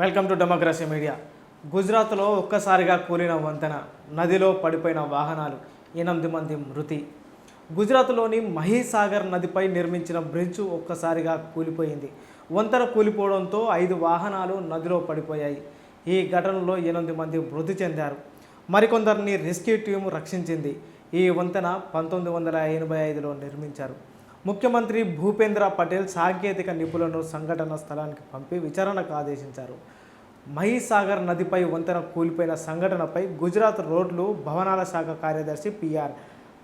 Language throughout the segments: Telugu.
వెల్కమ్ టు డెమోక్రసీ మీడియా గుజరాత్లో ఒక్కసారిగా కూలిన వంతెన నదిలో పడిపోయిన వాహనాలు ఎనిమిది మంది మృతి. గుజరాత్లోని మహీసాగర్ నదిపై నిర్మించిన బ్రిడ్జ్ ఒక్కసారిగా కూలిపోయింది. వంతెన కూలిపోవడంతో ఐదు వాహనాలు నదిలో పడిపోయాయి. ఈ ఘటనలో ఎనిమిది మంది మృతి చెందారు. మరికొందరిని రెస్క్యూ టీం రక్షించింది. ఈ వంతెన పంతొమ్మిది వందల ఎనభై ఐదులో నిర్మించారు. ముఖ్యమంత్రి భూపేంద్ర పటేల్ సాంకేతిక నిపుణులను సంఘటన స్థలానికి పంపి విచారణకు ఆదేశించారు. మహీసాగర్ నదిపై వంతెన కూలిపోయిన సంఘటనపై గుజరాత్ రోడ్లు భవనాల శాఖ కార్యదర్శి పిఆర్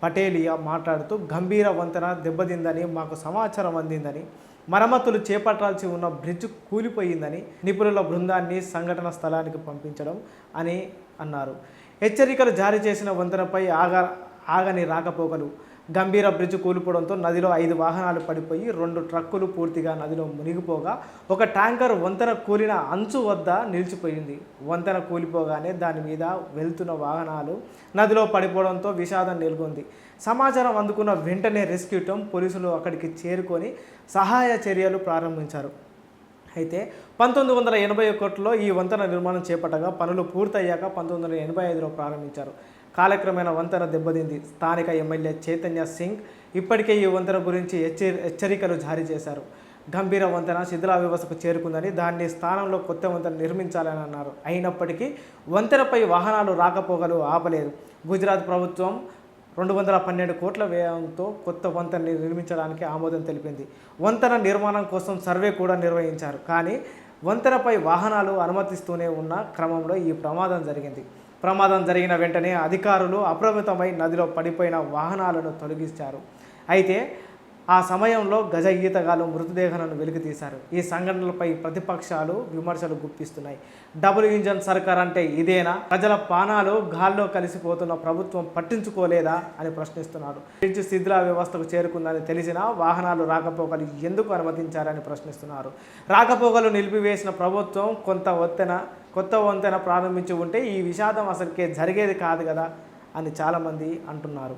పటేలియా మాట్లాడుతూ గంభీర వంతెన దెబ్బతిందని మాకు సమాచారం అందిందని మరమ్మతులు చేపట్టాల్సి ఉన్న బ్రిడ్జ్ కూలిపోయిందని నిపుణుల బృందాన్ని సంఘటన స్థలానికి పంపించడం అని అన్నారు. హెచ్చరికలు జారీ చేసిన వంతెనపై ఆగ ఆగని రాకపోకలు గంభీర బ్రిడ్జ్ కూలిపోవడంతో నదిలో ఐదు వాహనాలు పడిపోయి రెండు ట్రక్కులు పూర్తిగా నదిలో మునిగిపోగా ఒక ట్యాంకర్ వంతెన కూలిన అంచు వద్ద నిలిచిపోయింది. వంతెన కూలిపోగానే దాని మీద వెళ్తున్న వాహనాలు నదిలో పడిపోవడంతో విషాదం నెలకొంది. సమాచారం అందుకున్న వెంటనే రెస్క్యూ టీం పోలీసులు అక్కడికి చేరుకొని సహాయ చర్యలు ప్రారంభించారు. అయితే పంతొమ్మిది వందల ఎనభై ఒకటిలో ఈ వంతెన నిర్మాణం చేపట్టగా పనులు పూర్తయ్యాక పంతొమ్మిది వందల ఎనభై ఐదులో ప్రారంభించారు. కాలక్రమేణా వంతెన దెబ్బతింది. స్థానిక ఎమ్మెల్యే చైతన్య సింగ్ ఇప్పటికే ఈ వంతెన గురించి హెచ్చరి హెచ్చరికలు జారీ చేశారు. గంభీర వంతెన శిథిలా వ్యవస్థకు చేరుకుందని దాన్ని స్థానంలో కొత్త వంతెన నిర్మించాలని అన్నారు. అయినప్పటికీ వంతెనపై వాహనాలు రాకపోగలు ఆపలేదు. గుజరాత్ ప్రభుత్వం రెండు వందల పన్నెండు కోట్ల వ్యయంతో కొత్త వంతెనని నిర్మించడానికి ఆమోదం తెలిపింది. వంతెన నిర్మాణం కోసం సర్వే కూడా నిర్వహించారు. కానీ వంతెనపై వాహనాలు అనుమతిస్తూనే ఉన్న క్రమంలో ఈ ప్రమాదం జరిగింది. ప్రమాదం జరిగిన వెంటనే అధికారులు అప్రమత్తమై నదిలో పడిపోయిన వాహనాలను తొలగించారు అయితే ఆ సమయంలో గజ ఈతగాలు మృతదేహాలను వెలికితీశారు. ఈ సంఘటనలపై ప్రతిపక్షాలు విమర్శలు గుప్పిస్తున్నాయి. డబుల్ ఇంజన్ సర్కార్ అంటే ఇదేనా? ప్రజల పానాలు గాల్లో కలిసిపోతున్న ప్రభుత్వం పట్టించుకోలేదా అని ప్రశ్నిస్తున్నారు. బ్రిడ్జ్ శిథిల వ్యవస్థకు చేరుకుందని తెలిసినా వాహనాలు రాకపోకలు ఎందుకు అనుమతించారని ప్రశ్నిస్తున్నారు. రాకపోకలు నిలిపివేసిన ప్రభుత్వం కొంత వత్తెన కొత్త వంతెన ప్రారంభించి ఉంటే ఈ విషాదం అసలుకే జరిగేది కాదు కదా అని చాలామంది అంటున్నారు.